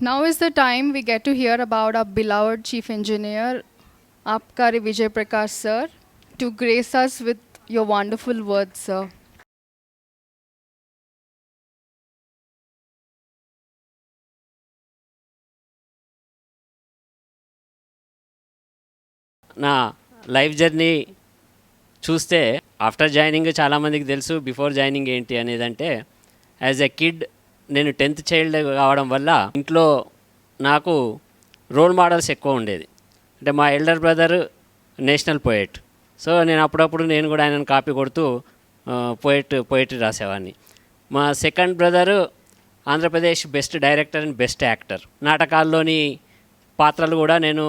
Now is the time we get to hear about our beloved Chief Engineer, Apkari Vijay Prakash sir, to grace us with your wonderful words, sir. నా life journey చూస్తే after joining చాలామందికి తెలుసు before joining ఏంటి అనేది అంటే as a kid నేను tenth child కావడం వల్ల ఇంట్లో నాకు రోల్ మోడల్స్ ఎక్కువ ఉండేది. అంటే మా elder brother national poet. So నేను అప్పుడప్పుడు నేను కూడా ఆయనను కాపీ కొడుతూ పోయెట్ పోయెట్రీ రాసేవాడిని. మా second brother Andhra Pradesh best director and best actor. నాటకాల్లోని పాత్రలు కూడా నేను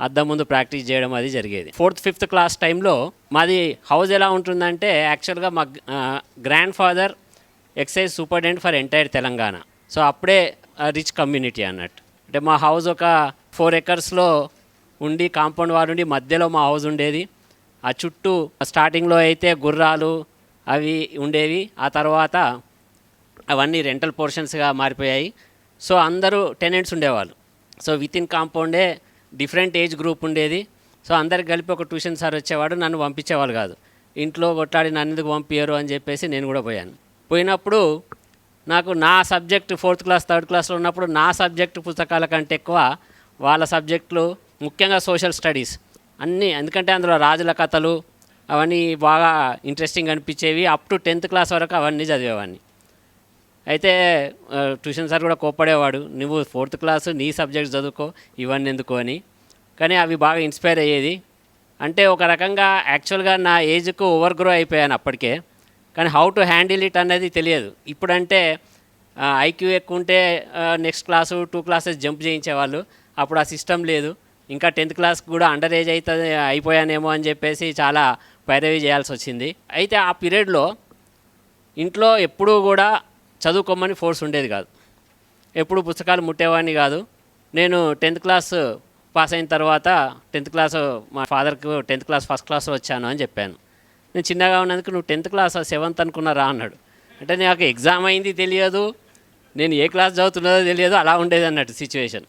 అద్దం ముందు ప్రాక్టీస్ చేయడం అది జరిగేది. ఫోర్త్ ఫిఫ్త్ క్లాస్ టైంలో మాది హౌస్ ఎలా ఉంటుందంటే యాక్చువల్గా మా grand father excise superintendent for entire Telangana. So అప్పుడే రిచ్ కమ్యూనిటీ అన్నట్టు. అంటే మా హౌస్ ఒక ఫోర్ ఎకర్స్లో ఉండి కాంపౌండ్ వాల్ ఉండి మధ్యలో మా హౌస్ ఉండేది. ఆ చుట్టూ స్టార్టింగ్లో అయితే గుర్రాలు అవి ఉండేవి. ఆ తర్వాత అవన్నీ రెంటల్ పోర్షన్స్గా మారిపోయాయి. సో అందరూ టెనెంట్స్ ఉండేవాళ్ళు. సో విత్ ఇన్ కాంపౌండే డిఫరెంట్ ఏజ్ గ్రూప్ ఉండేది. సో అందరికి కలిపి ఒక ట్యూషన్ సార్ వచ్చేవాడు నన్ను పంపించేవాళ్ళు కాదు. ఇంట్లో కొట్లాడి నన్ను ఎందుకు పంపించరు అని చెప్పేసి నేను కూడా పోయాను. పోయినప్పుడు నాకు నా సబ్జెక్ట్ ఫోర్త్ క్లాస్ థర్డ్ క్లాస్లో ఉన్నప్పుడు నా సబ్జెక్ట్ పుస్తకాల కంటే ఎక్కువ వాళ్ళ సబ్జెక్టులు ముఖ్యంగా సోషల్ స్టడీస్ అన్నీ. ఎందుకంటే అందులో రాజుల కథలు అవన్నీ బాగా ఇంట్రెస్టింగ్ అనిపించేవి. అప్ టు టెన్త్ క్లాస్ వరకు అవన్నీ చదివేవాడిని అయితే ట్యూషన్ సార్ కూడా కోప్పడేవాడు నువ్వు ఫోర్త్ క్లాస్ నీ సబ్జెక్ట్స్ చదువుకో ఇవన్నీ ఎందుకు? అని. కానీ అవి బాగా ఇన్స్పైర్ అయ్యేది. అంటే ఒక రకంగా యాక్చువల్గా నా ఏజ్కు ఓవర్ గ్రో అయిపోయాను అప్పటికే. కానీ హౌ టు హ్యాండిల్ ఇట్ అనేది తెలియదు. ఇప్పుడంటే ఐక్యూ ఎక్కువ ఉంటే next class two classes jump చేయించేవాళ్ళు. అప్పుడు ఆ సిస్టమ్ లేదు. ఇంకా టెన్త్ క్లాస్ కూడా అండర్ ఏజ్ అవుతుంది అయిపోయానేమో అని చెప్పేసి చాలా పైరవి చేయాల్సి వచ్చింది. అయితే ఆ పీరియడ్లో ఇంట్లో ఎప్పుడూ కూడా చదువుకోమని ఫోర్స్ ఉండేది కాదు. ఎప్పుడు పుస్తకాలు ముట్టేవాడిని కాదు. నేను టెన్త్ క్లాస్ పాస్ అయిన తర్వాత టెన్త్ క్లాస్ మా ఫాదర్కి టెన్త్ క్లాస్ ఫస్ట్ క్లాస్ వచ్చాను అని చెప్పాను. నేను చిన్నగా ఉన్నందుకు నువ్వు టెన్త్ క్లాస్ సెవెంత్ అనుకున్నారా అన్నాడు. అంటే నాకు ఎగ్జామ్ అయింది తెలియదు నేను ఏ క్లాస్ చదువుతున్నదో తెలియదు అలా ఉండేది అన్నట్టు సిచ్యువేషన్